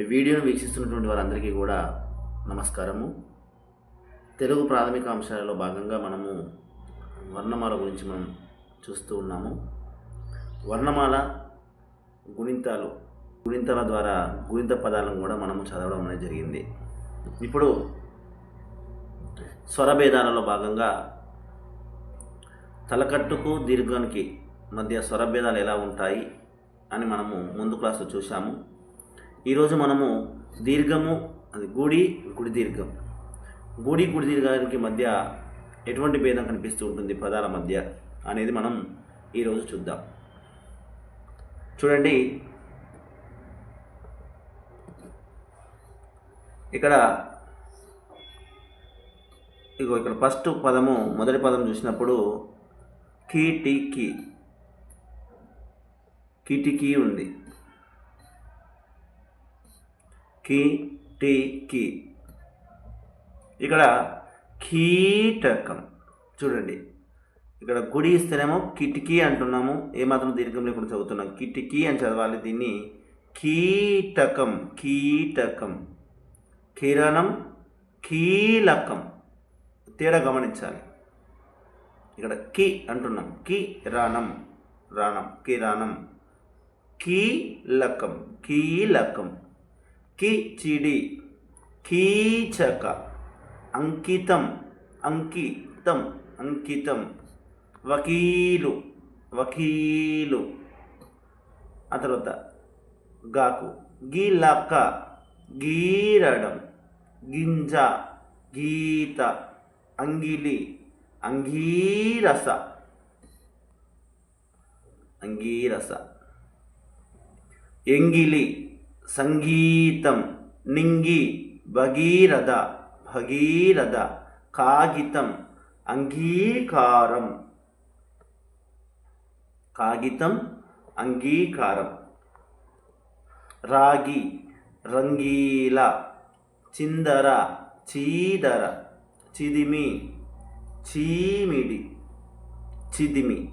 ఈ వీడియోను వీక్షిస్తున్నటువంటి వారందరికీ కూడా నమస్కారము. తెలుగు ప్రాథమిక అంశాలలో భాగంగా మనము వర్ణమాల గురించి మనం చూస్తూ ఉన్నాము. వర్ణమాల గుణింతాలు గుణింతాల ద్వారా గుణింత పదాలను కూడా మనము చదవడం అనేది జరిగింది. ఇప్పుడు స్వరభేదాలలో భాగంగా తలకట్టుకు దీర్ఘానికి మధ్య స్వరభేదాలు ఎలా ఉంటాయి అని మనము ముందు క్లాస్లో చూసాము ఈరోజు మనము దీర్ఘము అది గుడి గుడి దీర్ఘం. గుడి గుడి దీర్ఘానికి మధ్య ఎటువంటి భేదం కనిపిస్తూ ఉంటుంది? పదాల మధ్య అనేది మనం ఈరోజు చూద్దాం. చూడండి. ఇక్కడ ఇగో ఇక్కడ ఫస్ట్ పదము మొదటి పదం చూసినప్పుడు కీటికి కిటికీ ఉంది. కి ఇక్కడ కీటకం. చూడండి. ఇక్కడ గుడి ఇస్తేనేమో కిటికీ అంటున్నాము. ఏమాత్రం దీర్ఘం లేకుండా చదువుతున్నాం. కిటికీ అని చదవాలి దీన్ని. కీటకం కీటకం. కిరణం కీలకం. తేడా గమనించాలి. ఇక్కడ కి అంటున్నాం. కి రాణం రాణం కిరాణం. కీలకం కీలకం. కిచిడి కీచక అంకితం అంకితం అంకితం వకీలు వకీలు. ఆ తర్వాత గాకు గీలక్క గీరడం గింజ గీత అంగిలి అంగీరస. అంగీరస. ఎంగిలి సంగీతం నింగి భగీరథ భగీరథ కాగితం అంగీకారం. కాగితం అంగీకారం. రాగి రంగీల చిందర చీదర చిదిమి చీమిడి చిదిమి.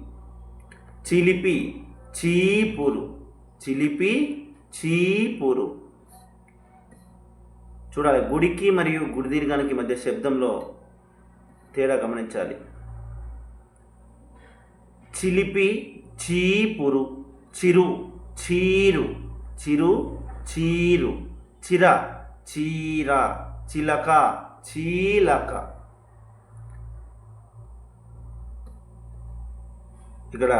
చిలిపి చీపురు చిలిపి చీపురు. చూడాలి గుడికి మరియు గుడి దీర్ఘానికి మధ్య శబ్దంలో తేడా గమనించాలి. చిలిపి చీపురు చిరు చీరు చిరు చీరు చిర చీర చిలక చీలక. ఇక్కడ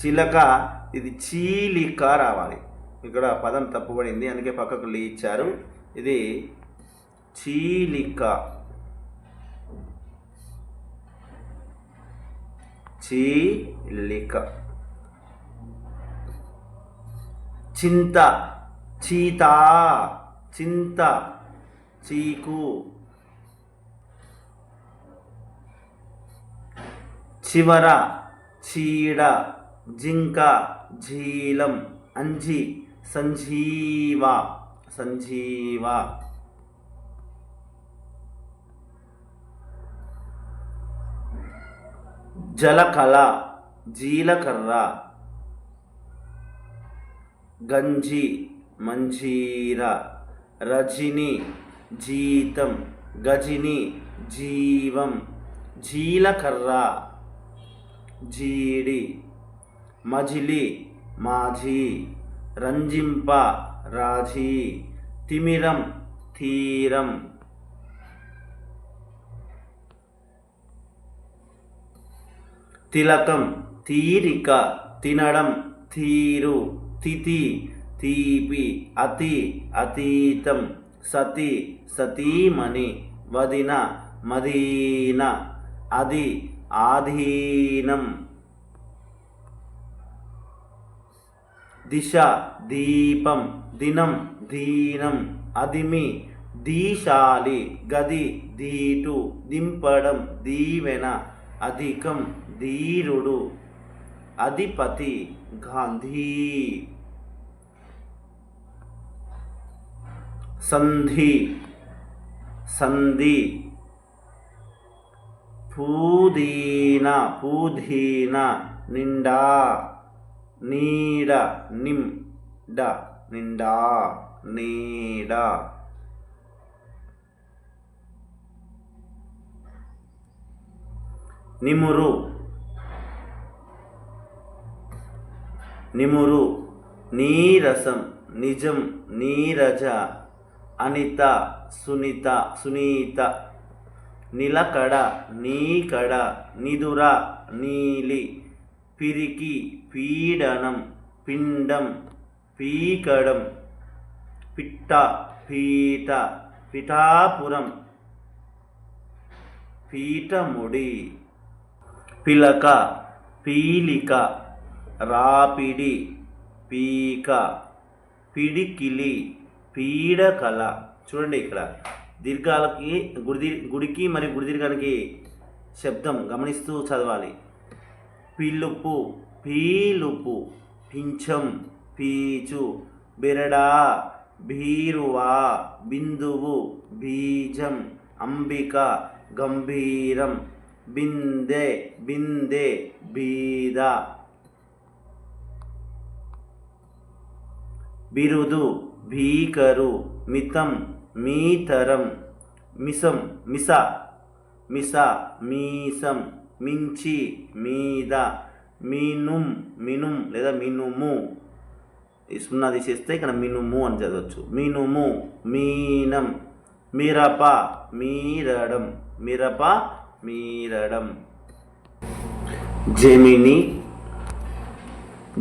చిలక ఇది చీలిక రావాలి. ఇక్కడ పదం తప్పుబడింది అందుకే పక్కకు లీ ఇచ్చారు. ఇది చీలిక. చీలిక. చింత చీత చింత చీకు. చివర చీడ జింక జీలం అంజి. సంజీవ సంజీవ. జలకళ జీలకర్ర. గంజి మంజీర. రజిని జీతం. గజిని జీవం. జీలకర్ర జీడి. మజిలి మాజీ. రంజింప రాజీ తిమిరం తీరం. తిలకం తీరిక తినడం తీరు తిథి తీపి అతి అతీతం సతి సతీమణి వదిన మదీన అది ఆధీనం. దిశ దీపం దినం దీనం అదిమి దీశాలి గది దీటు దింపడం దీవెన అధికం ధీరుడు అధిపతి గాంధీ. సంధి సంధి పూదీన పూధీన నిండా నీడ నిం డ నిండా నీడ నిమురు నిమురు నీరసం నిజం నీరజ అనిత సునీత సునీత నిలకడ నీకడ నిదుర నీలి పిరికి పీడనం పిండం పీకడం పిట్ట పీట పిఠాపురం పీఠముడి పిలక పీలిక రాపిడి పీక పిడికిలి పీడకల. చూడండి ఇక్కడ దీర్ఘాలకి గుడి గుడికి మరియు గుడిదీర్ఘానికి శబ్దం గమనిస్తూ చదవాలి. పిలుపు పీలుపు పింఛం పీచు బిరడా భీరువా బిందువు బీజం అంబిక గంభీరం బిందె బిందె బీద. బిరుదు భీకరు మితం మీతరం మిసం మిస మిస మీసం. మించి మీద మినుం మినుం లేదా మినుము. సున్నా తీసేస్తే ఇక్కడ మినుము అని చదవచ్చు. మినుము మీనం మిరప మీరడం మిరప మీరడం. జమిని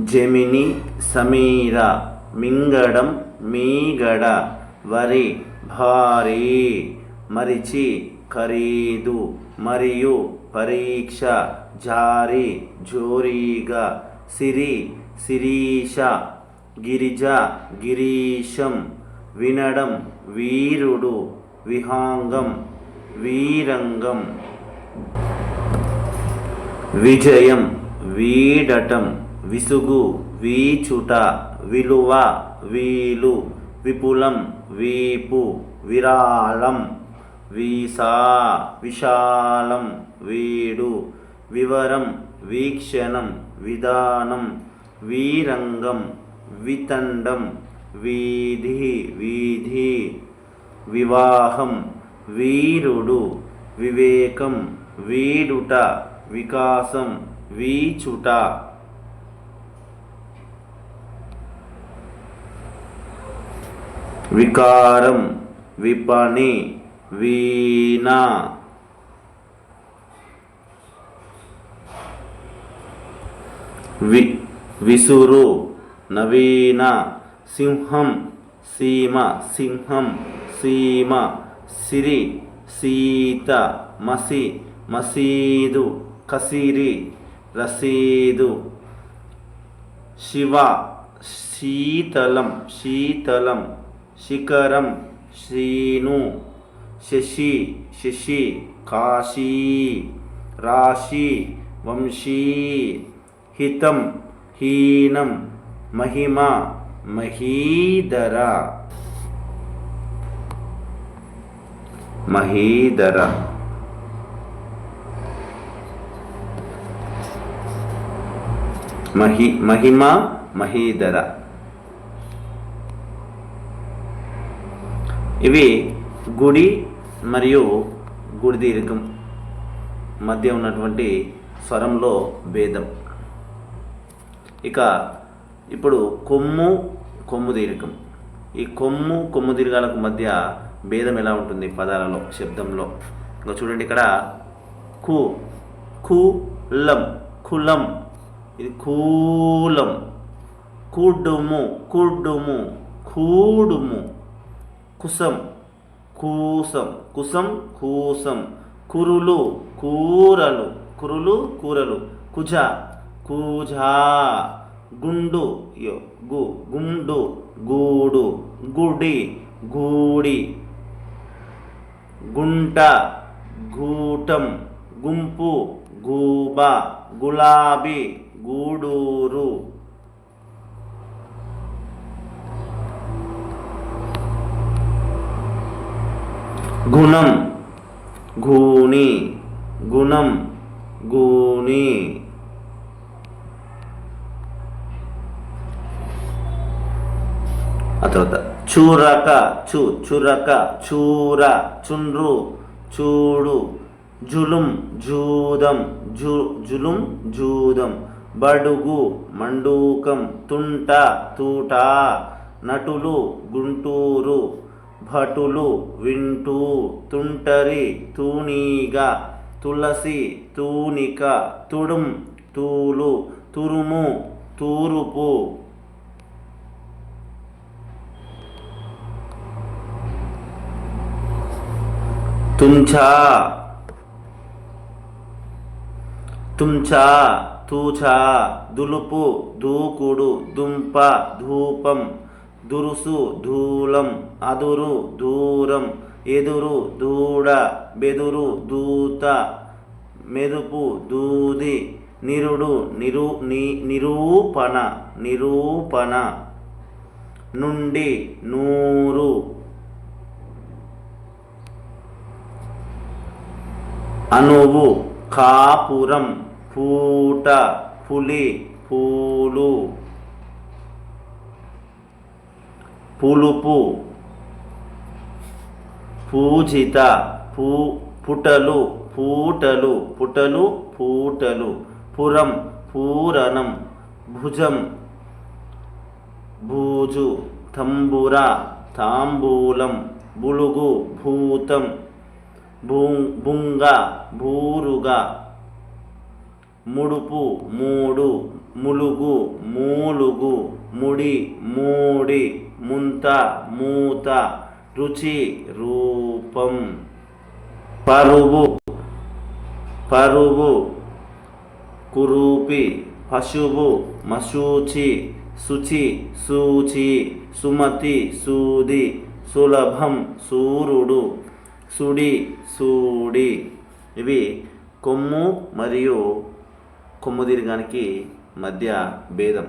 జమిని సమీర మింగడం మీగడ వరి భారీ మరిచి ఖరీదు మరియు పరీక్ష జారి జోరీగా సిరి శిరీష గిరిజ గిరీశం వినడం వీరుడు విహాంగం వీరంగం. విజయం వీడటం విసుగు వీచుట విలువ వీలు విపులం వీపు విరాళం వీసా విశాలం. వీడు వివరం వీక్షణం విధానం వీరంగం వితండం వీధి వీధి వివాహం వీరుడు వివేకం వీడుట వికాసం వీచుట. వికారం విపణి వీణ. వి విసురు నవీన సింహం సీమ సింహం సీమ సిరి సీత మసి మసీదు కసిరి రసీదు శివ శీతలం శీతలం శిఖరం శ్రీను శశి శశి కాశీ రాశి వంశీ హితం హీనం మహిమ మహీధర. మహీధర. మహి మహిమ మహీధర. ఇవి గుడి మరియు గుడి దీర్ఘం మధ్య ఉన్నటువంటి స్వరంలో భేదం. ఇక ఇప్పుడు కొమ్ము కొమ్ము దీర్ఘం. ఈ కొమ్ము కొమ్ము దీర్ఘాలకు మధ్య భేదం ఎలా ఉంటుంది పదాలలో శబ్దంలో? ఇంకా చూడండి ఇక్కడ. కు కులం కులం. ఇది కూలం. కుడుము కుడుము కూడుము. కుసం కూసం. కుసం కూసం. కురులు కూరలు. కురులు కూరలు. కుజ కూజా. గుండు. యో గు గుండు. గూడు. గుడి. గూడి. గుంట. గూటం. గుంపు. గూబ. గులాబీ. గూడూరు. గుణం. గూని. గుణం. గూని. ఆ తర్వాత చూరక చు చురక చూర చుండ్రు చూడు జులుం జూదం జు జులుం జూదం బడుగు మండూకం తుంట తూట నటులు గుంటూరు భటులు వింటూ తుంటరి తూనీగ తులసి తూనిక తుడుం తూలు తురుము తూరుపు తుంచా తుంచా తూచా దులుపు దూకుడు దుంప ధూపం. దురుసు ధూలం అదురు దూరం. ఎదురు దూడ. బెదురు దూత. మెదుపు దూది. నిరుడు నిరు నిరూపణ. నిరూపణ. నుండి నూరు. అనువు కాపురం పూట పులి పూలు. పులుపు పూజిత పూ పుటలు పూటలు పుటలు పూటలు. పురం పూరణం భుజం భూజు తంబుర తాంబూలం బులుగు భూతం. బుంగ బూరుగా ముడుపు మూడు. ములుగు మూలుగు. ముడి మూడి. ముంత మూత. రుచి రూపం. పరువు పరువు కురూపి పశువు. మశూచి శుచి సూచి. సుమతి సూది. సులభం సూరుడు. సుడి సూడి. ఇవి కొమ్ము మరియు కొమ్ము దీర్ఘానికి మధ్య భేదం.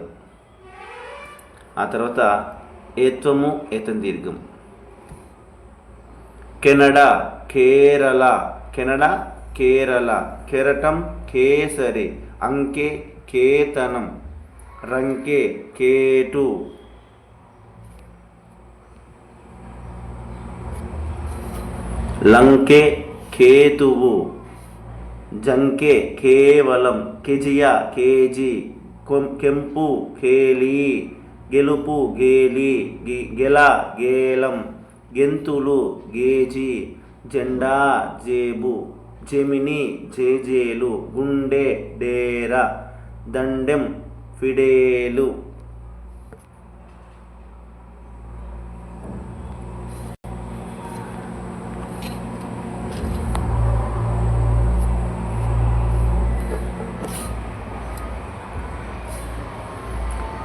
ఆ తర్వాత ఏత్వము ఏతం దీర్ఘం. కెనడా కేరళ. కెనడా కేరళ. కెరటం కేసరి. అంకే కేతనం. రంకే కేటు. లంకె కేతువు. జంకె కేవలం కెజియ కేజీ కెంపు కేలి గెలుపు గేలి గెల గేలం గెంతులు గేజీ జెండా జేబు జమిని జేజేలు గుండె డేర దండెం ఫిడేలు.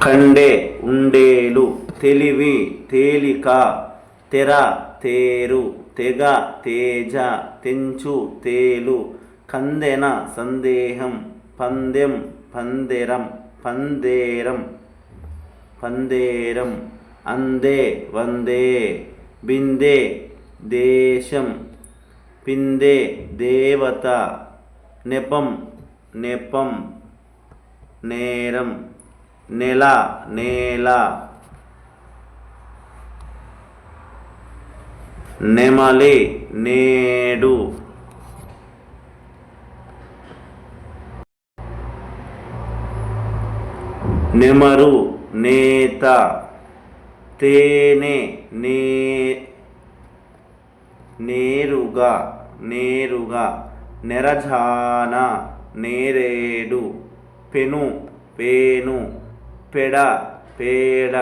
కండే ఉండేలు తెలివి తేలిక తెర తేరు తెగ తేజ తెంచు తేలు కందెన సందేహం పందెం పందెరం పందేరం పందేరం అందే వందే బిందే దేశం పిందే దేవత నెపం నెపం నేరం నెల నేల. నెమలి నేడు. నెమరు నేత. తేనె నే నేరుగా నేరుగా. నెరజాన నేరేడు. పెను పేను. పెడ పేడ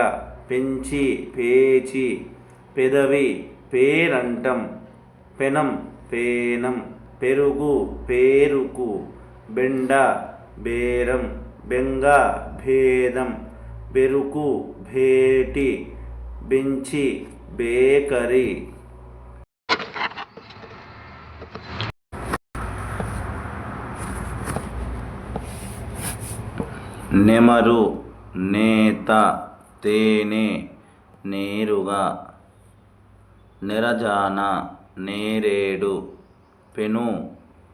పెంచి పేచి పెదవి పేరంటం పెనం పేనం పెరుగు పేరుకు బెండ బేరం బెంగ భేదం బెరుకు భేటి బెంచి బేకరీ. నెమరు నేత తేనె నేరుగా నెరజాన నేరేడు పెను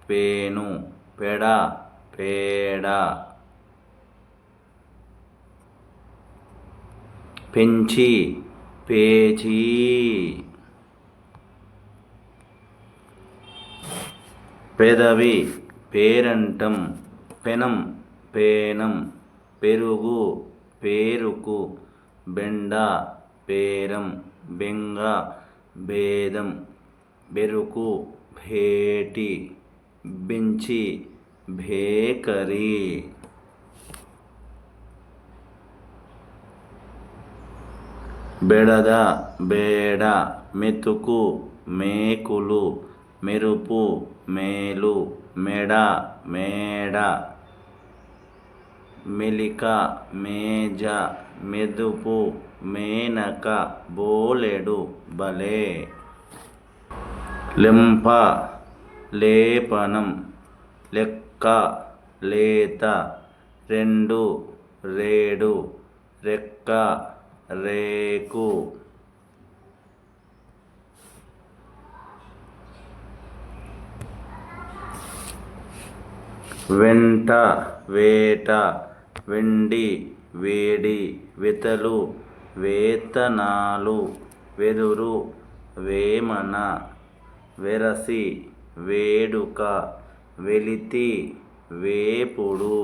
పేను పెడ పేడ. పెంచి పేచీ. పెదవి పేరంటం పెనం పేనం పెరుగు పేరుకు బెండ పేరం బెంగ భేదం బెరుకు భేటి బెంచి బేకరీ బెడద బేడ మెతుకు మేకులు మెరుపు మేలు మెడ మేడ మెలిక మేజ మెదుపు మేనక బోలెడు బలే. లెంప లేపనం లెక్క లేత రెండు రేడు రెక్క రేకు. వెంట వేట వెండి వేడి వెతలు వేతనాలు వెదురు వేమన వెరసి వేడుక వెలితి వేపుడు.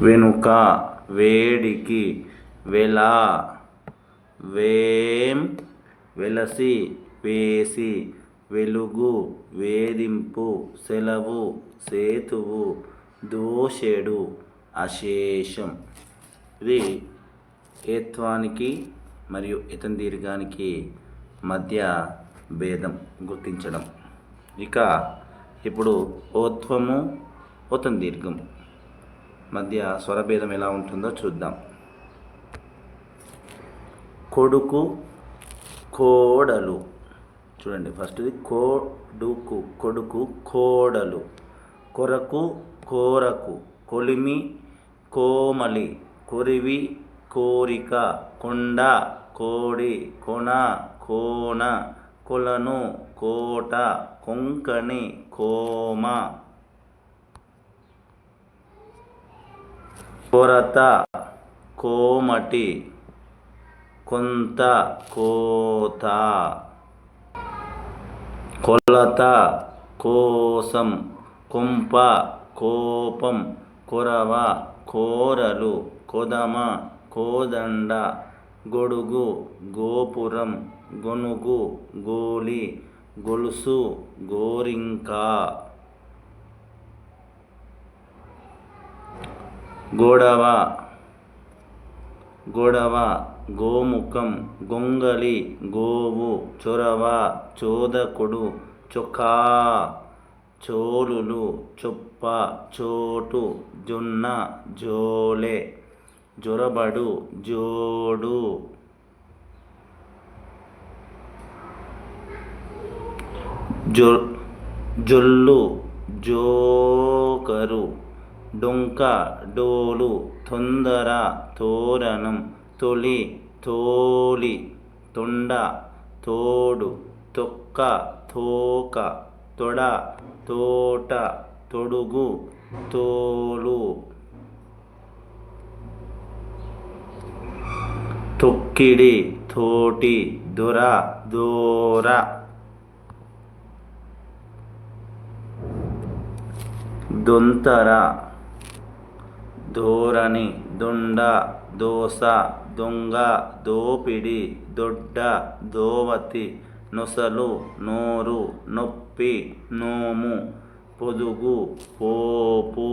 వెనుక వేడికి వెలా వేం వెలసి వేసి వెలుగు వేధింపు సెలవు సేతువు దోషెడు అశేషం. ఇది ఏత్వానికి మరియు ఇతని దీర్ఘానికి మధ్య భేదం గుర్తించడం. ఇక ఇప్పుడు ఓత్వము ఓతం దీర్ఘం. మధ్య స్వరభేదం ఎలా ఉంటుందో చూద్దాం. కొడుకు కోడలు. చూడండి ఫస్ట్ది కోడుకు కొడుకు కోడలు. కొరకు కోరకు. కొలిమి కోమలి. కొరివి కోరిక. కొండ కోడి. కొన కోన. కొలను కోట. కొంకణి కోమ. కొరత కోమటి. కొంత కోత. కొలత కోసం కొంప కోపం కొరవ కోరలు కొదమ కోదండ గొడుగు గోపురం గొనుగు గోలి గొలుసు గోరింక. గొడవ గొడవ గోముఖం గొంగలి గోవు చొరవ చోదకుడు చొక్కా చోలులు చొప్ప చోటు జొన్న జోలే జొరబడు జోడు. జొ జొల్లు జోకరు డొంక డోలు తొందర తోరణం తొలి తోలి తొండ తోడు తొక్క తోక తొడ తోట తొడుగు తోలు. తొక్కిడి తోటి దొర దోర. దొంతర ధోరణి దొండ దోస దొంగ దోపిడి దొడ్డ దోవతి నొసలు నోరు నొప్పి నోము పొదుగు పోపు.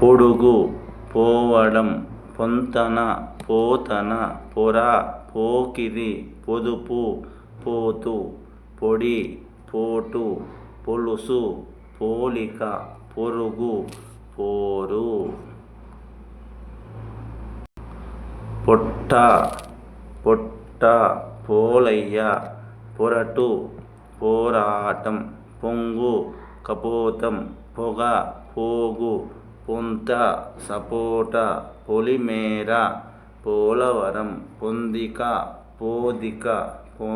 పొడుగు పోవడం పొంతన పోతన పొర పోకిరి పొదుపు పోతు పొడి పోటు. పొలుసు పోలిక పొరుగు పోరు. పొట్ట పొట్ట పోలయ్య పొరటు పోరాటం పొంగు కపోతం పొగ పోగు పొంత సపోట పొలిమేర పోలవరం పొందిక పోదిక పో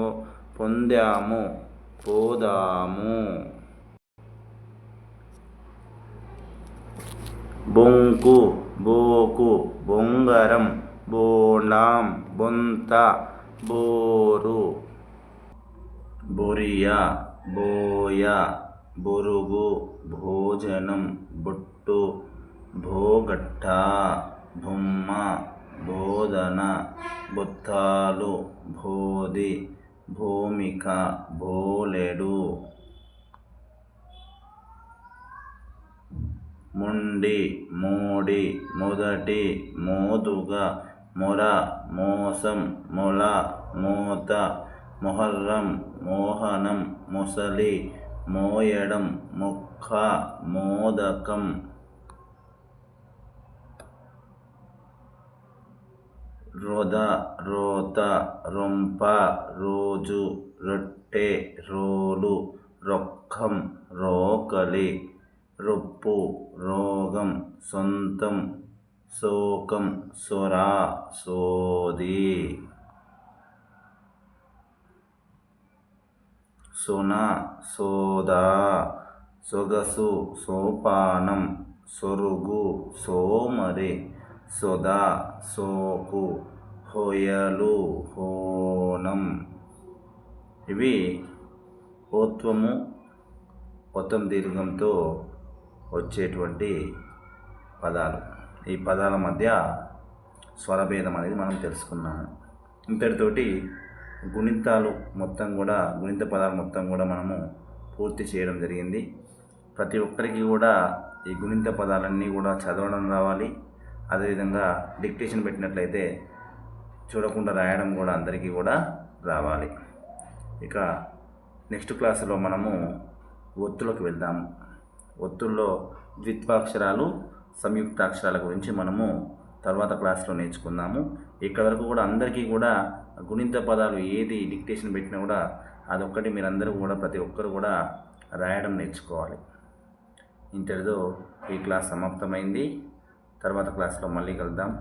పొందాము పోదాము. బొంకు బోకు బొంగరం బోనాం బొంత బోరు. బొరియా బోయ బొరుగు భోజనం బొట్టు భోగట్ట బొమ్మ బోధన బొత్తాలు బోధి భూమిక బోలెడు. ముండి మోడి మొదటి మోదుగ మొర మోసం మొల మోత మొహర్రం మోహనం ముసలి మోయడం మొక్క మోదకం. రొద రోత రొంప రోజు రొట్టె రోలు రొక్కం రోకలి రొప్పు. రోగం సొంతం శోకం సొరా సోది. సున సోదా సొగసు సోపానం సొరుగు సోమరి సొద సోకు హోయలు హోనం. ఇవి ఓత్వము మొత్తం దీర్ఘంతో వచ్చేటువంటి పదాలు. ఈ పదాల మధ్య స్వరభేదం అనేది మనం తెలుసుకున్నాము. ఇంతటితోటి గుణితాలు మొత్తం కూడా గుణిత పదాలు మొత్తం కూడా మనము పూర్తి చేయడం జరిగింది. ప్రతి ఒక్కరికి కూడా ఈ గుణిత పదాలన్నీ కూడా చదవడం రావాలి. అదేవిధంగా డిక్టేషన్ పెట్టినట్లయితే చూడకుండా రాయడం కూడా అందరికీ కూడా రావాలి. ఇక నెక్స్ట్ క్లాసులో మనము ఒత్తులకు వెళ్దాము. ఒత్తుల్లో ద్విత్వాక్షరాలు సంయుక్తాక్షరాల గురించి మనము తర్వాత క్లాస్లో నేర్చుకుందాము. ఇక్కడ వరకు కూడా అందరికీ కూడా గుణిత పదాలు ఏది డిక్టేషన్ పెట్టినా కూడా అదొక్కటి మీరందరూ కూడా ప్రతి ఒక్కరు కూడా రాయడం నేర్చుకోవాలి. ఇంతటితో ఈ క్లాస్ సమాప్తమైంది. తర్వాత క్లాస్లో మళ్ళీ కలుద్దాం.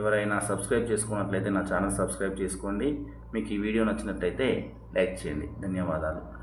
ఎవరైనా సబ్స్క్రైబ్ చేసుకున్నట్లయితే నా ఛానల్ సబ్స్క్రైబ్ చేసుకోండి. మీకు ఈ వీడియో నచ్చినట్లయితే లైక్ చేయండి. ధన్యవాదాలు.